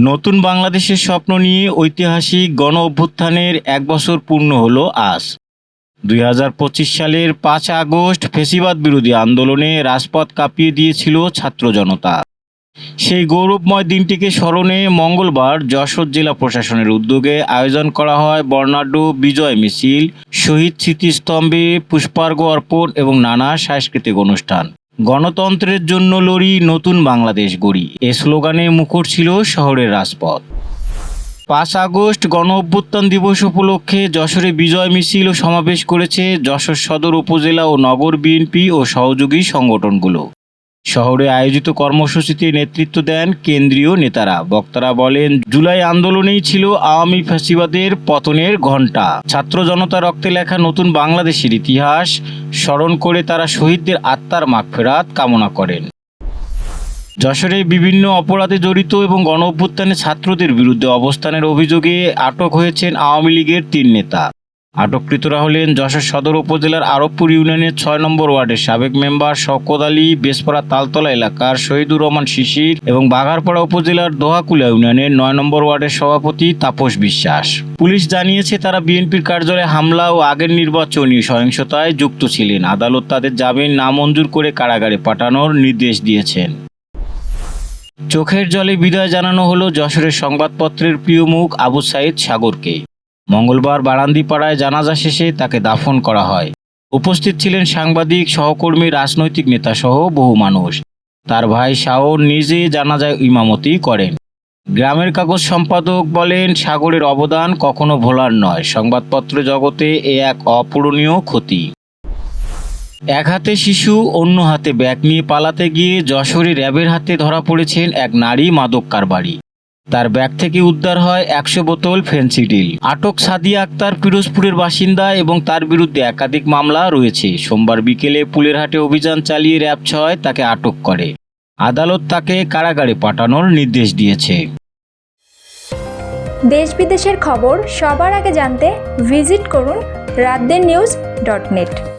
নতুন বাংলাদেশের স্বপ্ন নিয়ে ঐতিহাসিক গণ অভ্যুত্থানের এক বছর পূর্ণ হলো আজ। দুই হাজার পঁচিশ সালের পাঁচ আগস্ট ফেসিবাদ বিরোধী আন্দোলনে রাজপথ কাঁপিয়ে দিয়েছিল ছাত্র জনতা। সেই গৌরবময় দিনটিকে স্মরণে মঙ্গলবার যশোর জেলা প্রশাসনের উদ্যোগে আয়োজন করা হয় বর্ণাঢ্য বিজয় মিছিল, শহীদ স্মৃতিস্তম্ভে পুষ্পার্ঘ অর্পণ এবং নানা সাংস্কৃতিক অনুষ্ঠান। গণতন্ত্রের জন্য লড়ি নতুন বাংলাদেশ গড়ি। এ স্লোগানে মুখর ছিল শহরের রাজপথ। পাঁচ আগস্ট গণ অভ্যুত্থান দিবস উপলক্ষে যশোরে বিজয় মিছিল ও সমাবেশ করেছে যশোর সদর উপজেলা ও নগর বিএনপি ও সহযোগী সংগঠনগুলো। শহরে আয়োজিত কর্মসূচিতে নেতৃত্ব দেন কেন্দ্রীয় নেতারা। বক্তারা বলেন, জুলাই আন্দোলনেই ছিল আওয়ামী ফ্যাসিবাদের পতনের ঘণ্টা। ছাত্র জনতা রক্তে লেখা নতুন বাংলাদেশের ইতিহাস, স্মরণ করে তারা শহীদদের আত্মার মাগফেরাত কামনা করেন। যশোরে বিভিন্ন অপরাধে জড়িত এবং গণ ছাত্রদের বিরুদ্ধে অবস্থানের অভিযোগে আটক হয়েছেন আওয়ামী লীগের তিন নেতা। আটককৃতরা হলেন যশোর সদর উপজেলার আরবপুর ইউনিয়নের ছয় নম্বর ওয়ার্ডের সাবেক মেম্বার শওকত আলী, বেসপাড়া তালতলা এলাকার শহীদুর রহমান শিশির এবং বাঘারপাড়া উপজেলার দোহাকুলা ইউনিয়নের নয় নম্বর ওয়ার্ডের সভাপতি তাপস বিশ্বাস। পুলিশ জানিয়েছে, তারা বিএনপির কার্যালয়ে হামলা ও আগের নির্বাচনী সহিংসতায় যুক্ত ছিলেন। আদালত তাদের জামিন নামঞ্জুর করে কারাগারে পাঠানোর নির্দেশ দিয়েছেন। চোখের জলে বিদায় জানানো হলো যশোরের সংবাদপত্রের প্রিয় মুখ আবু সাইদ সাগরকে। মঙ্গলবার বারান্দিপাড়ায় জানাজা শেষে তাকে দাফন করা হয়। উপস্থিত ছিলেন সাংবাদিক, সহকর্মী, রাজনৈতিক নেতা সহ বহু মানুষ। তার ভাই শাওর নিজে জানাজায় ইমামতি করেন। গ্রামের কাগজ সম্পাদক বলেন, সাগরের অবদান কখনো ভোলার নয়। সংবাদপত্র জগতে এ এক অপূরণীয় ক্ষতি। এক হাতে শিশু, অন্য হাতে ব্যাগ নিয়ে পালাতে গিয়ে যশোরে র্যাবের হাতে ধরা পড়েছেন এক নারী মাদক কারবারি। তার ব্যাগ থেকে উদ্ধার হয় একশো বোতল ফেন্সিডিল। আটক সাদিয়া আক্তার পিরোজপুরের বাসিন্দা এবং তার বিরুদ্ধে একাধিক মামলা রয়েছে। সোমবার বিকেলে পুলেরহাটে অভিযান চালিয়ে র্যাব ছয় তাকে আটক করে। আদালত তাকে কারাগারে পাঠানোর নির্দেশ দিয়েছে। দেশ বিদেশের খবর সবার আগে জানতে ভিজিট করুন রাতদের নিউজ ডট নেট।